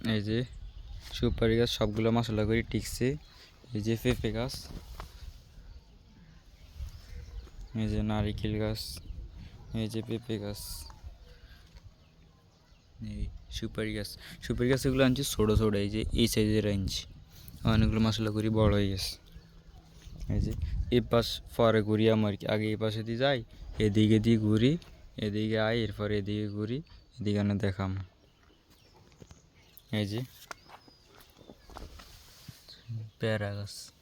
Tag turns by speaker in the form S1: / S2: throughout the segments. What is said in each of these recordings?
S1: এই যে সুপারি গাছ, সবগুলো মশলা করে টিকছে। এই যে পেঁপে গাছ। এই যে নারিকেল গাছ। এই যে পেঁপে গাছ। এই সুপারি গাছ। সুপারি গাছগুলো আনছি ছোটো ছোটো, এই যে এই সাইজের আনছি। অনেকগুলো মশলা করি বড় হয়ে গেছে। এই যে এই পাশ পরে ঘুরি আমার কি, আগে এই পাশে দিয়ে যাই, এদিকে দিয়ে ঘুরি, এদিকে আই এরপর এদিকে ঘুরি, এদিকে দেখাম। এই যে। পেয়ারা গাছ।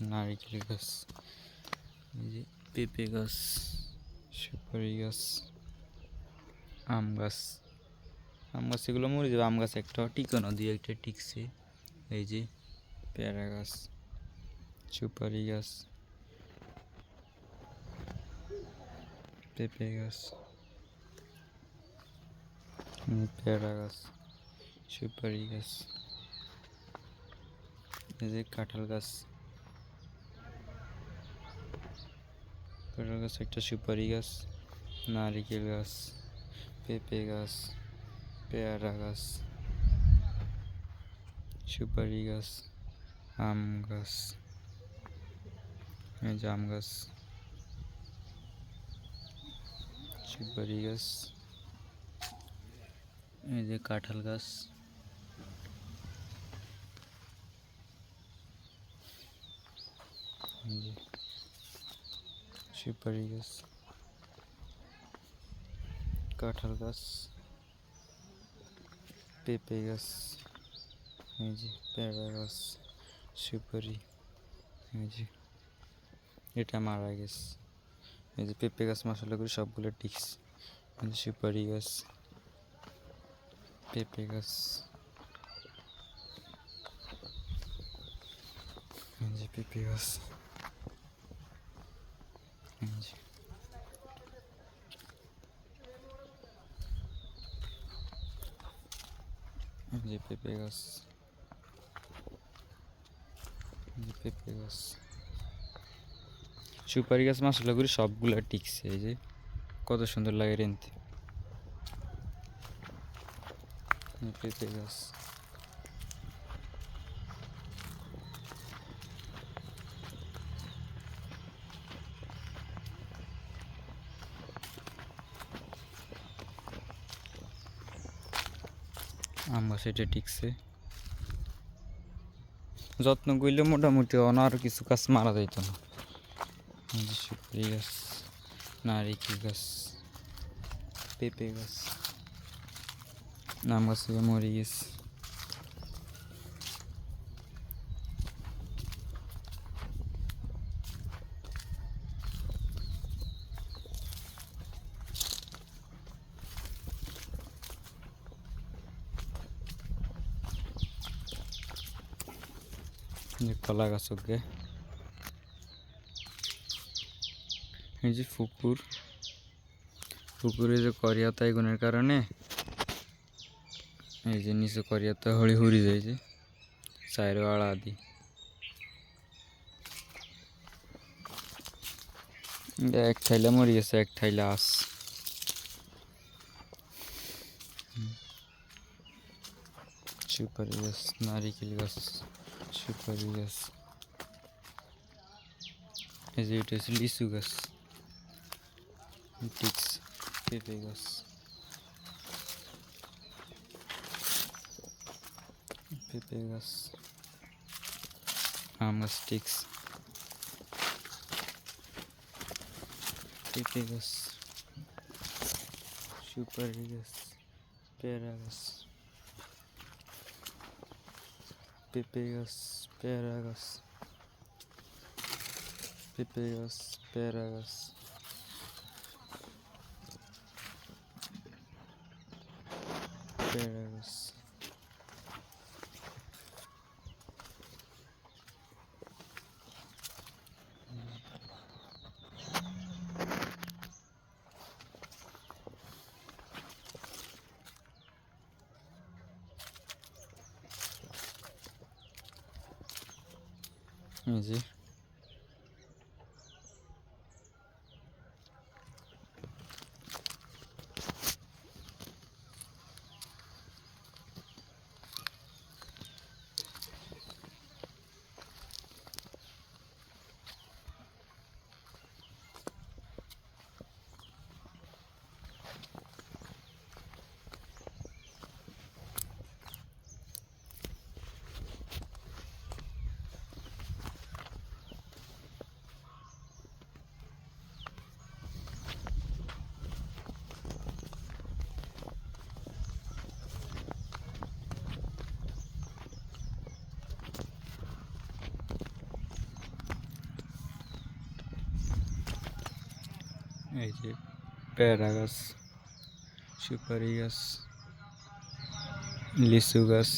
S1: নারিকেল গাছ। এই যে পেঁপে গাছ। সুপারি গাছ। আম গাছ। আম গাছ এগুলো মরে যাবে। আম গাছ একটা টিকানো দিয়ে একটা টিকছে। এই যে পেয়ারা গাছ। সুপারি গাছ। পেঁপে গাছ। পেয়ারা গাছ সুপারি গাছ এই যে কাঁঠাল গাছ কাঁঠাল গাছ একটা সুপারি গাছ নারিকেল গাছ পেঁপে গাছ পেয়ারা গাছ সুপারি গাছ আম গাছ এই যে আম গাছ সুপারি গাছ এই যে কাঁঠাল গাছ এই যে সুপারি গাছ কাঁঠাল গাছ পেঁপে গাছ এই যে পেয়ারা গাছ সুপারি এই যে এটা মারা গেছে এই যে পেঁপে গাছ মশলা করে সবগুলো টিক্স এই যে সুপারি গাছ পেঁপে গাছ যে পেঁপে গাছ যে পেঁপে গাছ যে পেঁপে গাছ সুপারি গাছ মশলা করে সবগুলা টিকছে, এই যে কত সুন্দর লাগে রেনতে। এই পেঁপে গাছ আম গাছ এটা টিকছে যত্ন করলে মোটামুটি অন্য আর কিছু গাছ মারা যাইত না এই যে সুপারি গাছ নারিকেল গাছ পেঁপে গাছ আম গাছ থেকে মরে গেছে যে কলা গাছ ওকে এই যে পুকুর পুকুরে যে করিয়াতা এগুনের কারণে এই যে নিচে করিয়াতা হলি হুরি যায় যে চাইরো আড়া দি এক ঠাইলা মরি গেছে এক ঠাইলা আস সুপারি গাছ নারিকেল গাছ সুপারি গাছ এই যে এটা হচ্ছে লিচু গাছ টিক্স পেঁপে গাছ পেঁপে গাছ আম গাছ টিক্স পেঁপে গাছ সুপারি গাছ পেয়ারা গাছ পেঁপে গাছ পেয়ারা গাছ পেঁপে গাছ পেয়ারা গাছ পেয়ারা গাছ Sí. এই যে পেয়ারা গাছ সুপারি গাছ, লিচু গাছ।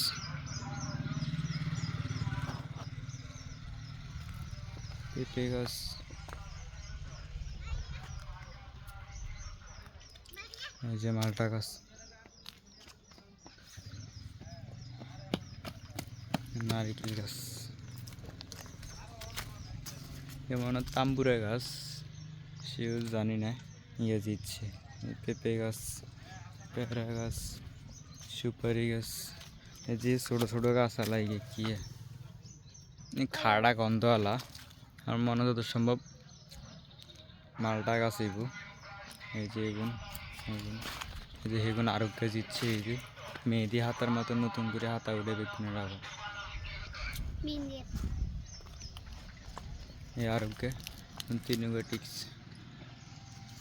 S1: পেঁপে গাছ। এই যে মালটা গাছ। নারিকেল গাছ। যেমন তাম্বুরা গাছ। সেও জানি না ইয়ে দিচ্ছে। পেঁপে গাছ পেঁপড়া গাছ সুপারি গাছ এই যে ছোটো ছোটো গাছ আলাই কি এই খাড়া আলা আর মনে যত সম্ভব মালটা গাছ এইবু এই যে এগুন এগুন এই যে হেগুন আরোগ্য দিচ্ছে এই যে। মেহেদি হাতার মতো নতুন করে হাতা উঠে বেগুনের আবার।
S2: বিন্দিয়ে
S1: এই আরোগ্য তিনগো টিক্স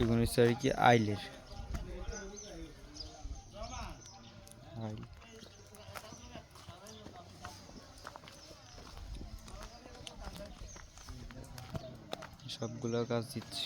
S1: এগুলো আর কি আইলের। আইল। সবগুলো গাছ দিচ্ছি।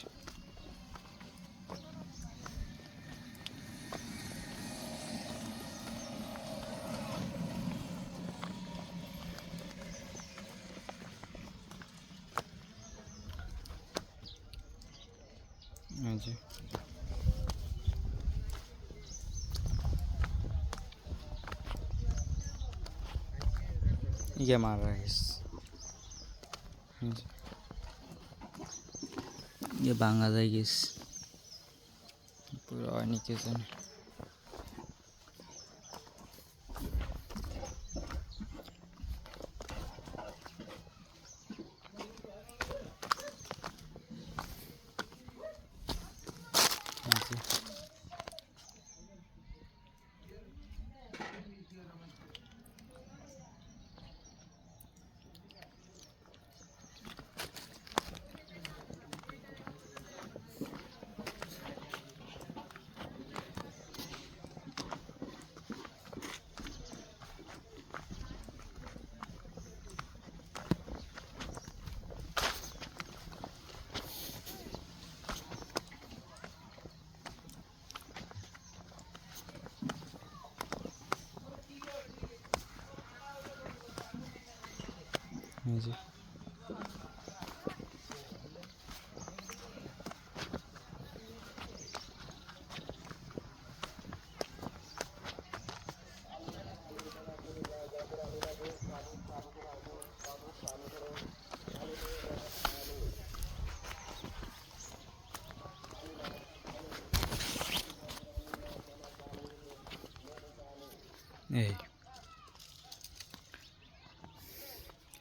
S1: ইয়ে মারা গেছে। ইয়ে ভাঙা যায় গেছে পুরো হয়নি জি Ei.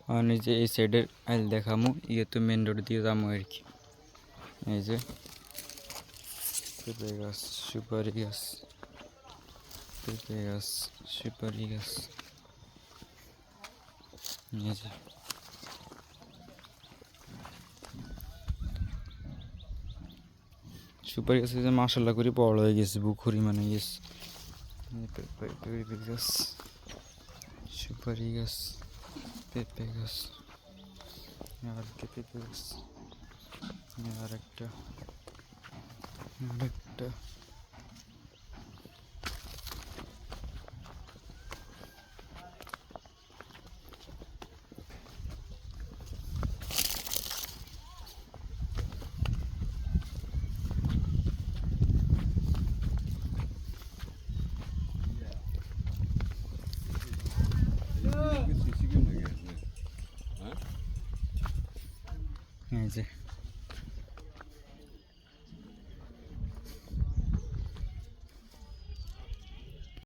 S1: এই যে এই সাইডের আইল দেখামু ইয়ে তো মেন রোড দিয়ে যাব আর কি। এই যে, পেঁপে গাছ, সুপারি গাছ, পেঁপে গাছ, সুপারি গাছ। এই যে। সুপারি গাছ যে মাসাল্লা করে বড় হয়ে গেছে বুখুরি মানে গেছে। পেঁপে গাছ, সুপারি গাছ। পেঁপে গাছ আর কি পেঁপে আছে